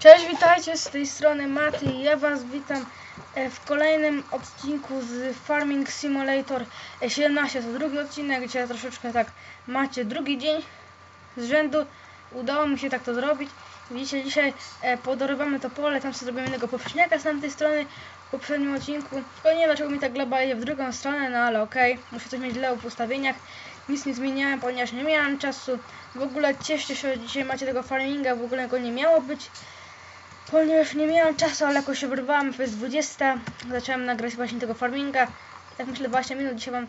Cześć, witajcie z tej strony Maty i ja was witam e, w kolejnym odcinku z Farming Simulator e, 17. To drugi odcinek, gdzie troszeczkę tak macie drugi dzień z rzędu. Udało mi się tak to zrobić. Widzicie, dzisiaj e, podorywamy to pole, tam sobie zrobimy innego poprzedniaka z tamtej strony w poprzednim odcinku. Tylko nie wiem dlaczego mi tak gleba idzie w drugą stronę, no ale okej. Muszę coś mieć źle w ustawieniach. Nic nie zmieniałem, ponieważ nie miałem czasu. W ogóle cieszcie się, że dzisiaj macie tego farminga, w ogóle go nie miało być. Ponieważ nie miałem czasu, ale jakoś się wyrwałem, to jest 20. Zacząłem nagrać właśnie tego farminga. Tak myślę 20 minut dzisiaj wam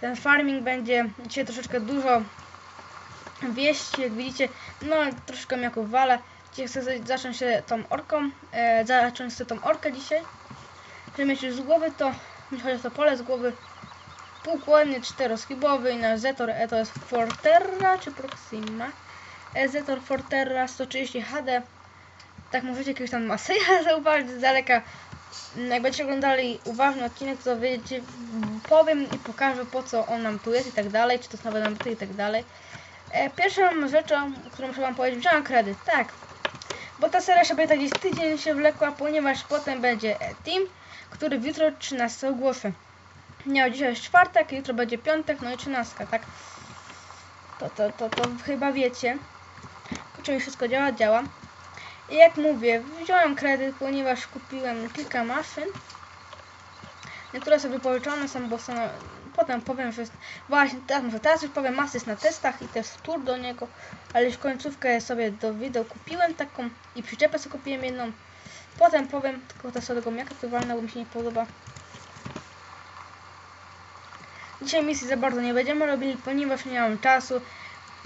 ten farming będzie. Dzisiaj troszeczkę dużo wieści, jak widzicie. No troszeczkę mnie jak wale. Dzisiaj chcę za- zacząć się tą orką. E, zacząć sobie tą orkę dzisiaj. Żeby mieć już z głowy to, jeśli chodzi o to pole z głowy. Półkłonny, czteroskibowy i nasz Zetor E to jest Forterra czy Proxima. E, Zetor Forterra 130 HD tak możecie jakiegoś tam Maseja zauważyć z daleka. Jak będziecie oglądali uważny odcinek, to wiecie, powiem i pokażę po co on nam tu jest i tak dalej, czy to jest nowe nabyty i tak dalej. E, pierwszą rzeczą, którą muszę wam powiedzieć, wziąłem kredyt, tak. Bo ta seria będzie tak gdzieś tydzień się wlekła, ponieważ potem będzie e, team, który jutro 13 ogłoszę. Nie, dzisiaj jest czwartek, jutro będzie piątek, no i 13, tak. To, to, to, to chyba wiecie. Oczywiście wszystko działa, działa. Jak mówię, wziąłem kredyt, ponieważ kupiłem kilka maszyn. Niektóre sobie pożyczone są, bo są... Potem powiem, że. Właśnie, teraz może teraz już powiem, masy jest na testach i też wtór do niego. Ale już końcówkę sobie do wideo kupiłem taką i przyczepę sobie kupiłem jedną. Potem powiem, tylko teraz sobie tego miaka wywalnę, bo mi się nie podoba. Dzisiaj misji za bardzo nie będziemy robili, ponieważ nie mam czasu.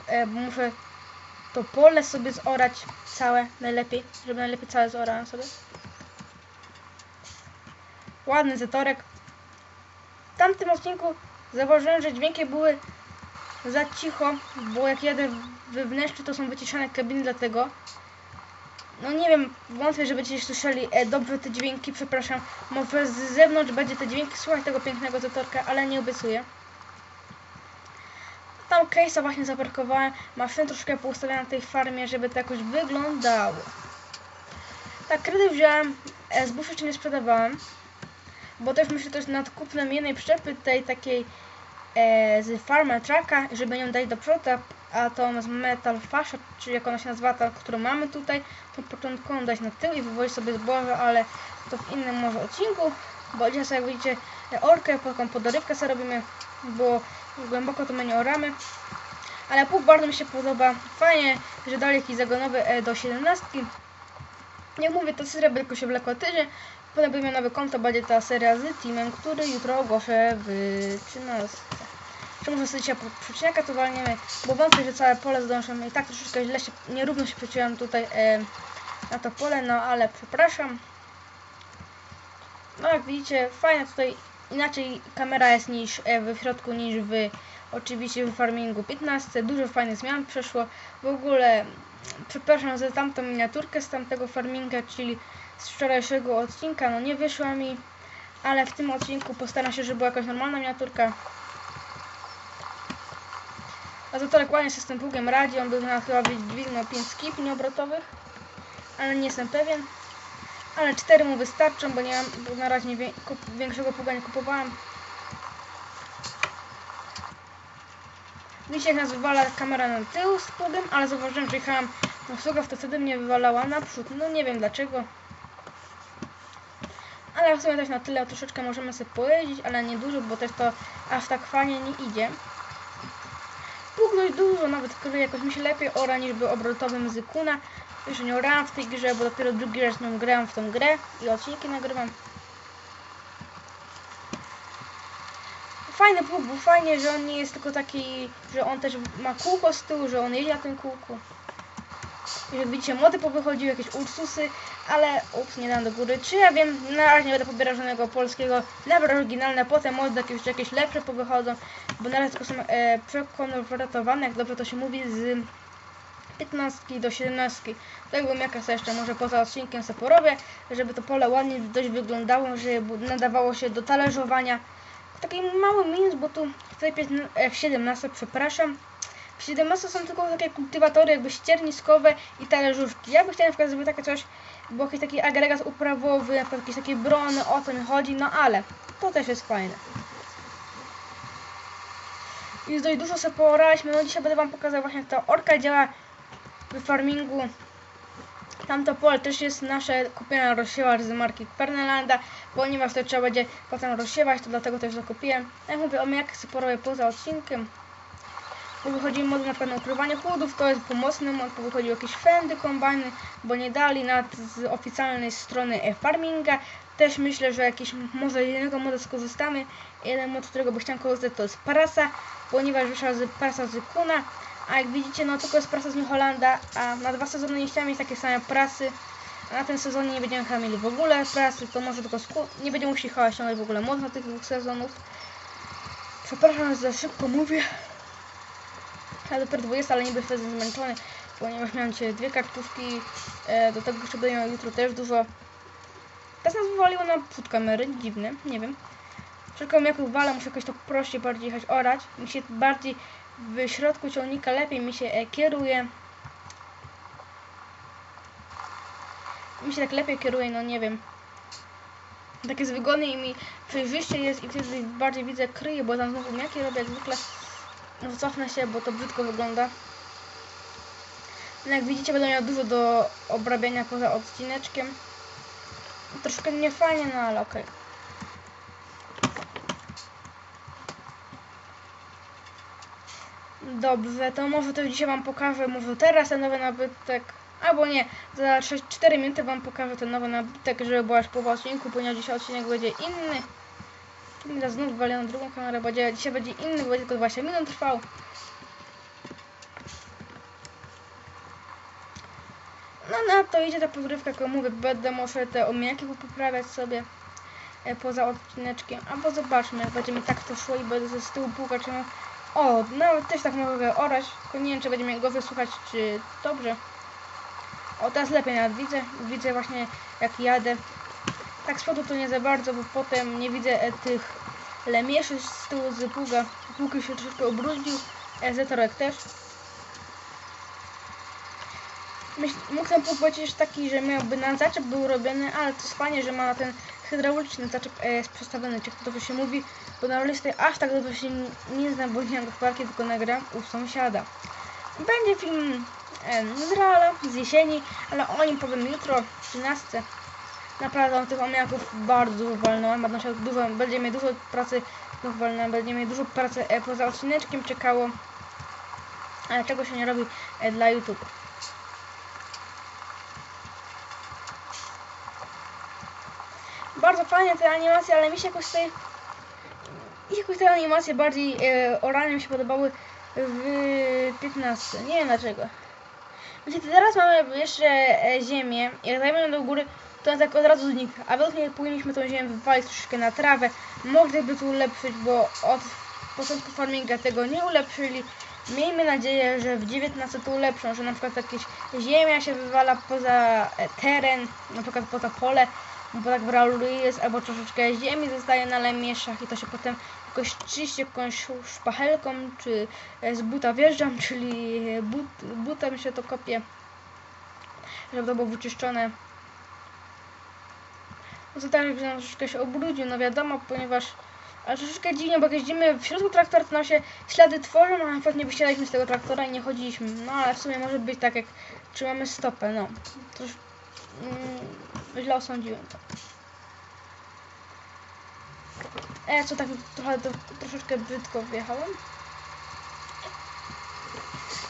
E, muszę to pole sobie zorać całe najlepiej, żeby najlepiej całe zorałem sobie. Ładny zatorek. W tamtym odcinku zauważyłem, że dźwięki były za cicho, bo jak jadę we wnętrzu to są wyciszone kabiny, dlatego no nie wiem, wątpię, że będziecie słyszeli e, dobrze te dźwięki, przepraszam. Może z zewnątrz będzie te dźwięki słuchać tego pięknego zatorka, ale nie obiecuję. Tam case'a właśnie zaparkowałem. Maszynę troszkę poustawiałem na tej farmie, żeby to jakoś wyglądało. Tak, kredyt wziąłem. E, zbóż jeszcze nie sprzedawałem. Bo też myślę, że to jest nadkupnem jednej przyczepy tej takiej e, z Farmer Trucka, żeby ją dać do przodu, a- tą z Metal Fascia, czy jak ona się nazywa, ta, którą mamy tutaj, tą początkową dać na tył i wywozić sobie zboże, ale to w innym może odcinku. Bo dzisiaj jak widzicie, e, orkę, taką podorywkę sobie robimy, bo głęboko to my nie oramy. Ale pług bardzo mi się podoba. Fajnie, że dali jakiś zagonowy e, do 17. Jak mówię, to seria tylko się wlekła tydzień. Potem będę miał nowy konto, będzie ta seria z teamem, który jutro ogłoszę w 13. Czy może sobie po- przecięka to walniemy, bo wątpię, że całe pole zdążymy. I tak troszeczkę źle się, nierówno się przeciąłem tutaj e, na to pole, no ale przepraszam. No jak widzicie, fajnie tutaj inaczej kamera jest niż e, w środku niż w oczywiście w farmingu 15. Dużo fajnych zmian przeszło. W ogóle przepraszam za tamtą miniaturkę z tamtego farminga, czyli z wczorajszego odcinka. No nie wyszła mi, ale w tym odcinku postaram się, żeby była jakaś normalna miniaturka. A Zatorek ładnie się z tym pługiem radzi. On by miał chyba dźwignął 5 skipni obrotowych, ale nie jestem pewien. Ale 4 mu wystarczą, bo nie mam, bo na razie nie wie, większego pługa nie kupowałem. Widzicie jak nas wywala kamera na tył z pługiem, ale zauważyłem, że jechałem na sługach, to wtedy mnie wywalała naprzód. No nie wiem dlaczego. Ale w sumie też na tyle troszeczkę możemy sobie pojeździć, ale nie dużo, bo też to aż tak fajnie nie idzie. Pług dużo, nawet który jakoś mi się lepiej ora niż był obrotowym Zykuna. Jeszcze nie orałem w tej grze, bo dopiero drugi raz nią grałem w tą grę i odcinki nagrywam. Fajny pług, bo fajnie, że on nie jest tylko taki, że on też ma kółko z tyłu, że on jedzie na tym kółku. I jak widzicie, młody powychodziły, jakieś Ursusy, ale ups, nie dam do góry. Czy ja wiem, na razie nie będę pobierał żadnego polskiego, nawet oryginalne, potem może jakieś, jakieś lepsze powychodzą, bo na razie tylko są e, przekonwertowane, jak dobrze to się mówi, z 15 do 17. Tak bym jakaś jeszcze może poza odcinkiem sobie porobię, żeby to pole ładnie dość wyglądało, żeby nadawało się do talerzowania. Taki mały minus, bo tu w tej 15, e, w 17, przepraszam, W 17 są tylko takie kultywatory jakby ścierniskowe i talerzówki. Ja bym chciała na przykład żeby takie coś, był jakiś taki agregat uprawowy, na jakieś takie brony, o co mi chodzi, no ale to też jest fajne. Już dość dużo sobie pooraliśmy, no dzisiaj będę wam pokazał właśnie jak ta orka działa w farmingu. Tamto pole też jest nasze kupione rozsiewacz z marki Pernelanda, ponieważ to trzeba będzie potem rozsiewać, to dlatego też to kupiłem. Jak mówię, o jak sobie porobię poza odcinkiem. Bo wychodzi mod na na ukrywanie chłodów, to jest pomocny mod, bo wychodził jakieś fendy, kombajny, bo nie dali nad z oficjalnej strony e-farminga. Też myślę, że jakiś może jednego moda skorzystamy. Jeden mod, którego by chciałem korzystać to jest Parasa, ponieważ wyszła z Parasa z Kuna. A jak widzicie, no tylko jest prasa z New a na dwa sezony nie chciałem mieć takie same prasy. A na ten sezonie nie będziemy chyba mieli w ogóle prasy, to może tylko sku... nie będziemy musieli chyba ściągać w ogóle mod na tych dwóch sezonów. Przepraszam, że za szybko mówię. Ja dopiero 20, ale niby wtedy zmęczony, ponieważ miałem dzisiaj dwie kartówki, e, do tego jeszcze będę miał jutro też dużo. Teraz nas wywaliło na przód kamery, dziwne, nie wiem. Czekam jak wywalę, muszę jakoś to prościej bardziej jechać orać. Mi się bardziej w środku ciągnika lepiej mi się e, kieruje. Mi się tak lepiej kieruje, no nie wiem. Tak jest wygodniej i mi przejrzyście jest i wtedy bardziej widzę kryje, bo tam znowu miaki robię jak zwykle. No cofnę się, bo to brzydko wygląda. No jak widzicie będę miał dużo do obrabiania poza odcineczkiem. Troszkę nie fajnie, no ale okej. Dobrze, to może też dzisiaj wam pokażę, może teraz ten nowy nabytek, albo nie, za 4 minuty wam pokażę ten nowy nabytek, żeby była już połowa odcinku, ponieważ dzisiaj odcinek będzie inny. Mi znów wali na drugą kamerę, bo dzisiaj będzie inny, bo tylko 20 minut trwał. No na to idzie ta podrywka, jak mówię, będę może te omijaki poprawiać sobie e, poza odcineczkiem, albo zobaczmy, jak będzie mi tak to szło i będę ze z tyłu płukać, no o, nawet też tak mogę orać, tylko nie wiem, czy będzie mnie go wysłuchać, czy dobrze. O, teraz lepiej nawet widzę, widzę właśnie jak jadę. Tak z to nie za bardzo, bo potem nie widzę e, tych lemieszy z tyłu z pługa. Pług się troszeczkę ubrudził, e, zetorek też. Myśl, być jeszcze taki, że miałby na zaczep był robiony, ale to jest fajnie, że ma na ten hydrauliczny zaczep e, jest przestawiony, czy to się mówi, bo na listy aż tak dobrze się nie, nie znam, bo nie mam gospodarki, tylko nagram u sąsiada. Będzie film e, z Reala, z jesieni, ale o nim powiem jutro, 13. Naprawdę tych omiaków bardzo dużo walnąłem, będę musiał dużo, będzie mieć dużo pracy walnąłem, będzie mieć dużo pracy e, poza odcineczkiem czekało, ale czego się nie robi e, dla YouTube. Bardzo fajne te animacje, ale mi się jakoś się jakoś te animacje bardziej e, oralnie mi się podobały w 15. Nie wiem dlaczego. Wiecie, teraz mamy jeszcze e, ziemię. Jak ją do góry, to ona tak od razu znika. A według mnie powinniśmy tą ziemię wywalić troszeczkę na trawę. Mogliby to ulepszyć, bo od początku farminga tego nie ulepszyli. Miejmy nadzieję, że w 19 to ulepszą, że na przykład jakieś ziemia się wywala poza e, teren, na przykład poza pole, bo tak w realu jest, albo troszeczkę ziemi zostaje na lemieszach i to się potem jakoś czyści jakąś szpachelką, czy e, z buta wjeżdżam, czyli but, butem się to kopie, żeby to było wyczyszczone. No to tak, że troszeczkę się obrudził, no wiadomo, ponieważ ale troszeczkę dziwnie, bo jak jeździmy w środku traktora, to nam się ślady tworzą, a na przykład nie wysiadaliśmy z tego traktora i nie chodziliśmy. No ale w sumie może być tak, jak trzymamy stopę, no. Mm, źle osądziłem to. E, co tak trochę, to, troszeczkę brzydko wjechałem.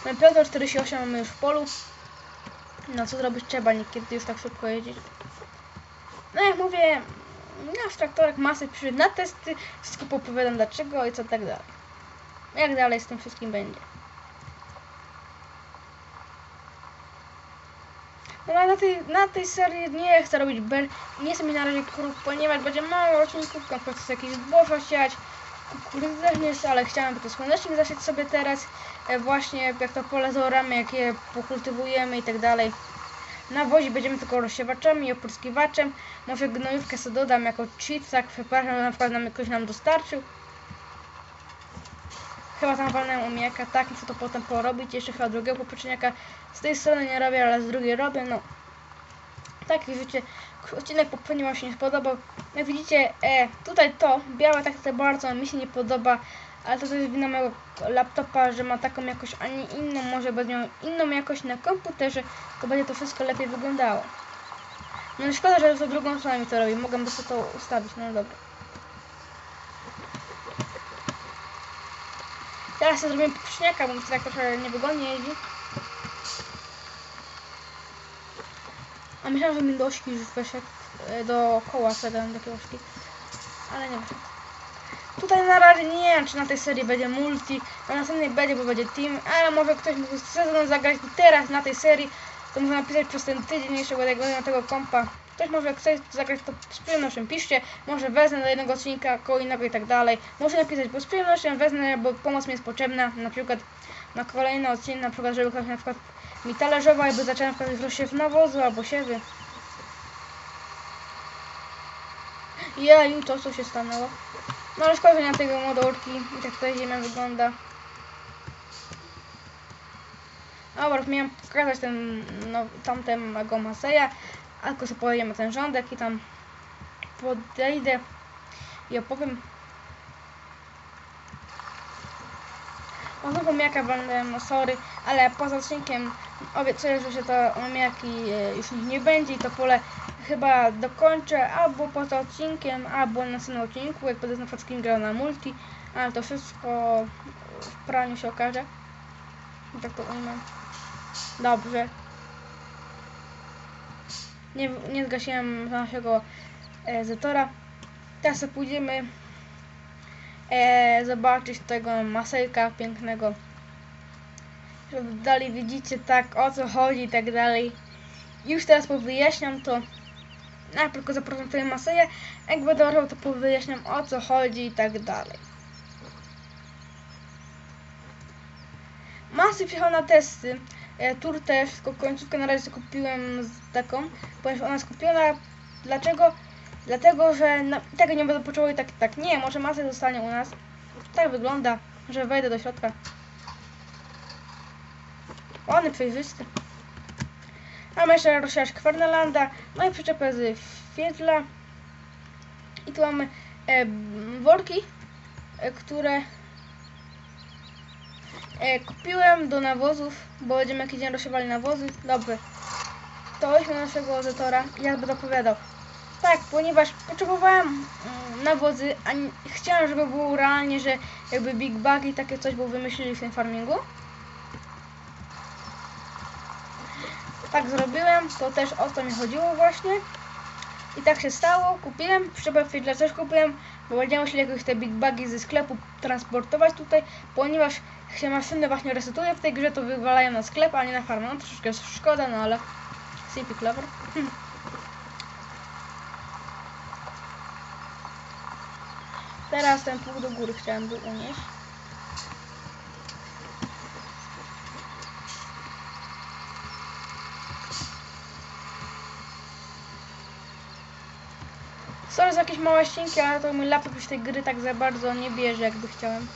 Na pewno 48 mamy już w polu. No co zrobić trzeba, niekiedy już tak szybko jeździć. No jak mówię, nasz traktorek masy przyszedł na testy, wszystko popowiadam dlaczego i co tak dalej. Jak dalej z tym wszystkim będzie. Ale na tej, na tej serii nie chcę robić ber, nie chcę mieć na razie krów, ponieważ będzie mało roczników, przykład chcę jakieś zboża siać, kukurydzę nie ale chciałem to słonecznik zasiać sobie teraz, e, właśnie jak to pole zoramy, jak je pokultywujemy i tak dalej. Na wozie będziemy tylko rozsiewaczami i opryskiwaczem. Może gnojówkę sobie dodam jako cheat, tak przepraszam, na przykład nam ktoś nam dostarczył. Chyba tam walnąłem omijaka, tak, muszę to potem porobić. Jeszcze chyba drugiego popreczniaka. Z tej strony nie robię, ale z drugiej robię, no. Takie życie. Odcinek poprzedni wam się nie spodobał. Jak widzicie, e, tutaj to, białe tak bardzo mi się nie podoba, ale to jest wina mojego laptopa, że ma taką jakość, a nie inną, może będzie miał inną jakość na komputerze, to będzie to wszystko lepiej wyglądało. No i szkoda, że to drugą stronę mi to robi, mogę sobie to ustawić, no dobra. Teraz sobie zrobię poprzedniaka, bo mi się tak trochę niewygodnie jeździ. A myślałam, że mi do ośki już weszedł e, do koła sobie dałem takie ośki. Ale nie wyszedł. Tutaj na razie nie wiem, czy na tej serii będzie multi, na następnej będzie, bo będzie team, ale może ktoś mógł sezon zagrać teraz na tej serii, to można napisać przez ten tydzień jeszcze będę na tego kompa. Ktoś może chce zagrać to z przyjemnością piszcie, może wezmę do jednego odcinka, koło innego i tak dalej. Może napisać, bo z przyjemnością wezmę, bo pomoc mi jest potrzebna, na przykład na kolejny odcinek, na przykład, żeby ktoś na przykład mi talerzował, jakby zacząłem na przykład rozsiew nawozu albo siewy. Jeju, to co się stanęło. No ale nie ma tego modulki, i tak tutaj ziemia wygląda. Dobra, miałem pokazać ten, no, tamtego Maseja, a tylko sobie pojedziemy ten rządek i tam podejdę i opowiem. O znowu miaka będę, no sorry, ale poza odcinkiem obiecuję, że się to omiaki e, już nie będzie i to pole chyba dokończę albo poza odcinkiem, albo na następnym odcinku, jak będę z kim grał na multi, ale to wszystko w praniu się okaże. Tak to ujmę. Dobrze. Nie, nie zgasiłem naszego e, Zetora. Teraz pójdziemy e, zobaczyć tego masejka pięknego. Żeby dalej widzicie tak o co chodzi i tak dalej. Już teraz powyjaśniam to. Najpierw tylko zaprezentuję Maseję. Jak będę robił to powyjaśniam o co chodzi i tak dalej. Masy przyjechał na testy. E, tur też, tylko końcówkę na razie kupiłem z taką, ponieważ ona jest kupiona. Dlaczego? Dlatego, że na, tego nie będę potrzebował i tak, tak. Nie, może masy zostanie u nas. Tak wygląda, że wejdę do środka. Ładny, przejrzysty. Mamy jeszcze rozsiarz Kwarnelanda, no i przyczepę z Fiedla. I tu mamy e, worki, e, które e, kupiłem do nawozów, bo będziemy jakiś dzień rozsiewali nawozy. Dobrze. To weźmy naszego zetora i ja będę opowiadał. Tak, ponieważ potrzebowałem mm, nawozy, a nie, chciałem, żeby było realnie, że jakby Big Bug i takie coś, bo wymyślili w tym farmingu. Tak zrobiłem, to też o to mi chodziło właśnie. I tak się stało, kupiłem, przyczepę Fiedler też kupiłem, bo będziemy musieli jakoś te big bugi ze sklepu transportować tutaj, ponieważ się maszyny właśnie resetuje w tej grze, to wywalają na sklep, a nie na farmę. No troszeczkę szkoda, no ale CP Clever. Teraz ten pług do góry chciałem by unieść. Są już jakieś małe ścianki, ale to mój laptop już tej gry tak za bardzo nie bierze, jakby chciałem.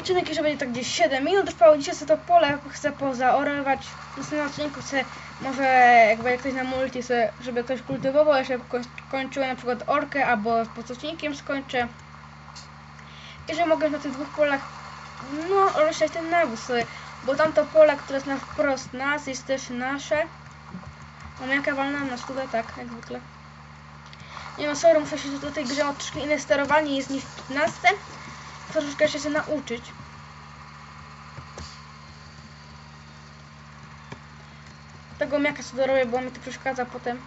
Odcinek jeszcze będzie tak gdzieś 7 minut trwał. Dzisiaj sobie to pole chcę pozaorować. W następnym odcinku chcę, może jak ktoś na multi, sobie, żeby ktoś kultywował, jeszcze koń, kończyłem na przykład orkę, albo z podstawnikiem skończę. I że mogę na tych dwóch polach, no, rozsiać ten nawóz sobie, bo tamto pole, które jest na wprost nas, jest też nasze. Mam jaka walna na stówę, tak, jak zwykle. Nie no, sorry, muszę się do tej grze troszkę inne sterowanie jest niż w 15. Troszeczkę się chcę nauczyć. Tego miaka sobie dorobię, bo mi to przeszkadza potem.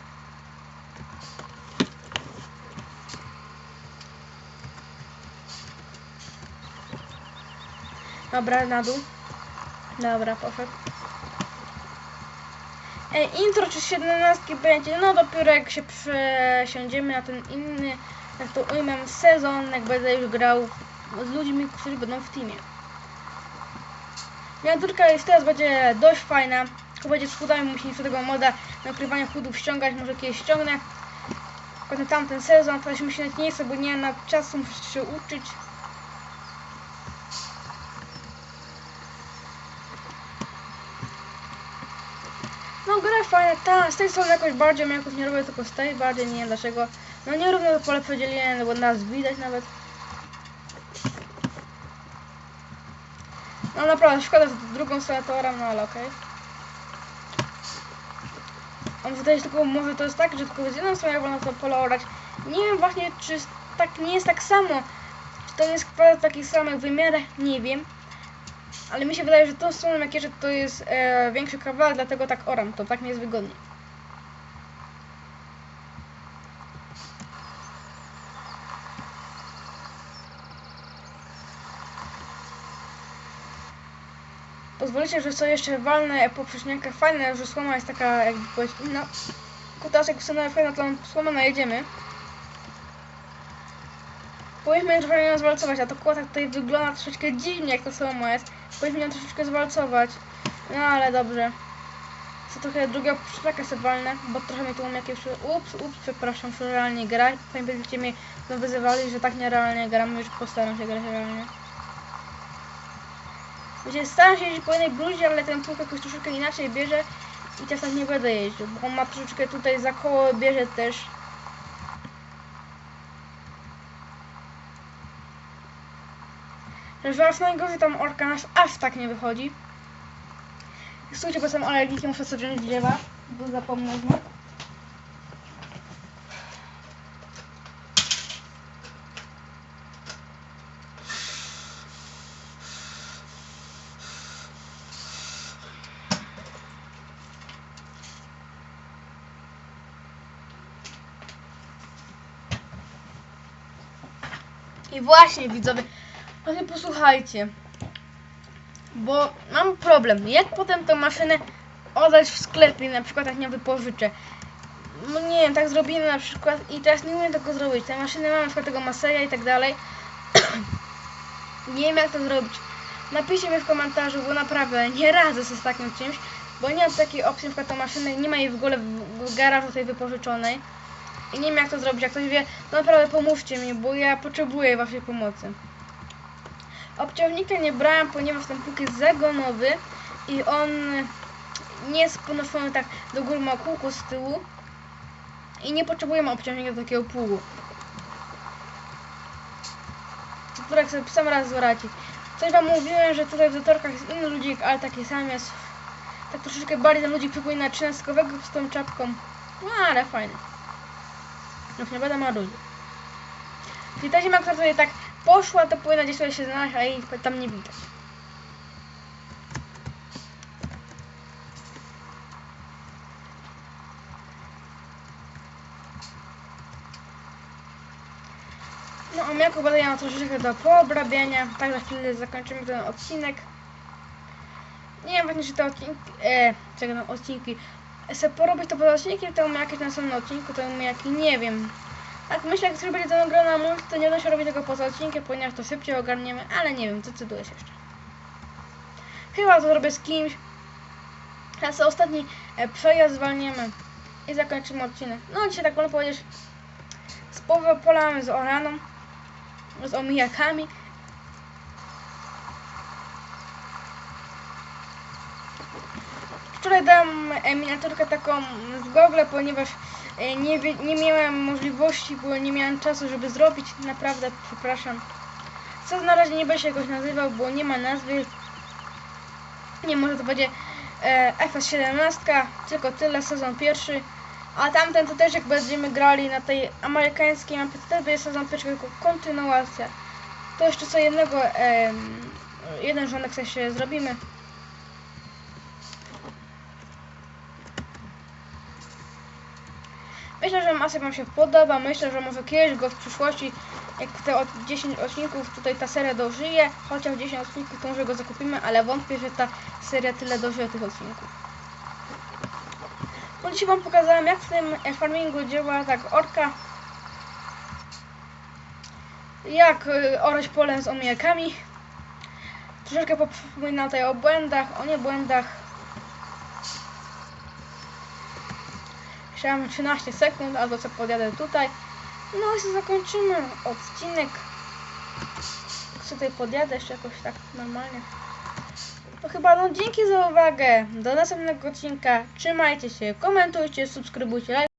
Dobra, na dół. Dobra, poszedł. E, intro czy 17 będzie, no dopiero jak się przesiądziemy na ten inny, jak to ujmę, sezon, jak będę już grał z ludźmi, którzy będą w teamie. Miniaturka już teraz będzie dość fajna, tylko będzie z chudami, musi do tego moda na ukrywanie chudów ściągać, może kiedyś ściągnę. potem tamten sezon, już mi się nawet nie chce, bo nie mam czasu, muszę się uczyć. No gra fajna, ta, z tej strony jakoś bardziej jakoś nie robię, tylko z tej bardziej, nie wiem dlaczego. No nie równo to pole podzieliłem, bo nas widać nawet. No naprawdę, szkoda, że drugą stronę tora, no ale okej. On wydaje się tylko, może to jest tak, że tylko z jedną stroną wolno to pole orać. Nie wiem właśnie, czy tak nie jest tak samo. Czy to nie jest w takich samych wymiarach, nie wiem. Ale mi się wydaje, że tą stroną jak to jest e, większy kawałek, dlatego tak oram, to tak mi jest wygodniej. Pozwolicie, że co jeszcze walnę po. Fajne, że słoma jest taka jakby powiedzieć inna. Kutasek w sumie fajna, to słomę najedziemy. Powinniśmy trochę ją zwalcować, a to kłota tutaj wygląda troszeczkę dziwnie, jak to słoma jest. Powinniśmy ją troszeczkę zwalcować. No ale dobrze. Co trochę drugiego przyczniaka sobie bo trochę mnie tu mam jakieś... Ups, ups, przepraszam, że realnie grać. Pewnie będziecie mnie wyzywali, że tak nierealnie gram, że postaram się grać realnie. Wiecie, staram się jeździć po jednej bluzie, ale ten pług jakoś troszeczkę inaczej bierze i tak nie będę jeździł, bo on ma troszeczkę tutaj za koło bierze też. Aż najgorzej tam orka nasz aż tak nie wychodzi. Słuchajcie, bo jestem alergikiem, muszę sobie wziąć drzewa, bo zapomnę znowu. Właśnie widzowie, właśnie posłuchajcie. Bo mam problem. Jak potem tę maszynę oddać w sklepie, na przykład jak nie wypożyczę. No nie wiem, tak zrobimy na przykład i teraz nie umiem tego zrobić. Te maszyny mam na przykład tego Maseja i tak dalej. nie wiem jak to zrobić. Napiszcie mi w komentarzu, bo naprawdę nie radzę sobie z takim czymś. Bo nie mam takiej opcji, na przykład tą maszynę, nie ma jej w ogóle w garażu tej wypożyczonej. I nie wiem jak to zrobić, jak ktoś wie, to naprawdę pomóżcie mi, bo ja potrzebuję waszej pomocy. Obciążnika nie brałem, ponieważ ten pług jest zagonowy i on nie jest podnoszony tak do góry, ma kółko z tyłu i nie potrzebujemy obciążnika do takiego pługu. Którek sobie sam raz zradzi. Coś wam mówiłem, że tutaj w zatorkach jest inny ludzik, ale taki sam jest. Tak troszeczkę bardziej ten ludzik przypomina trzynastkowego z tą czapką. No ale fajny. Już nie będę marudził. Czyli ta zima, która tutaj tak poszła, to powinna gdzieś sobie się znaleźć, a jej tam nie widać. No, omiaku będę miała troszeczkę do poobrabiania, tak za chwilę zakończymy ten odcinek. Nie wiem właśnie, czy te odcinki, e, odcinki, chcę porobić to pod odcinkiem, to jakieś na następnym odcinku, to jaki nie wiem. Tak myślę, jak będzie to nagrane na multi, to nie będę się robić tego poza odcinkiem, ponieważ to szybciej ogarniemy, ale nie wiem, decyduję się jeszcze. Chyba to zrobię z kimś. Teraz ostatni e, przejazd zwalniemy i zakończymy odcinek. No dzisiaj tak można powiedzieć z połową pola z oraną, z omijakami. Wczoraj e, miniaturkę taką z Google, ponieważ e, nie, nie miałem możliwości, bo nie miałem czasu, żeby zrobić. Naprawdę, przepraszam. Co na razie nie będę się jakoś nazywał, bo nie ma nazwy. Nie może to będzie e, FS17, tylko tyle, sezon pierwszy. A tamten to też jak będziemy grali na tej amerykańskiej mapie, to też będzie sezon pierwszy, tylko kontynuacja. To jeszcze co jednego, em, jeden rządek sobie zrobimy. Myślę, że masę Wam się podoba. Myślę, że może kiedyś go w przyszłości, jak te od 10 odcinków tutaj ta seria dożyje, chociaż 10 odcinków to może go zakupimy, ale wątpię, że ta seria tyle dożyje tych odcinków. No dzisiaj Wam pokazałem, jak w tym farmingu działa tak orka. Jak y, orać pole z omijakami. Troszeczkę przypominam tutaj o błędach, o niebłędach. Mam 13 sekund, albo co podjadę tutaj. No i zakończymy odcinek. Tutaj podjadę jeszcze jakoś tak normalnie. To chyba no dzięki za uwagę. Do następnego odcinka. Trzymajcie się, komentujcie, subskrybujcie,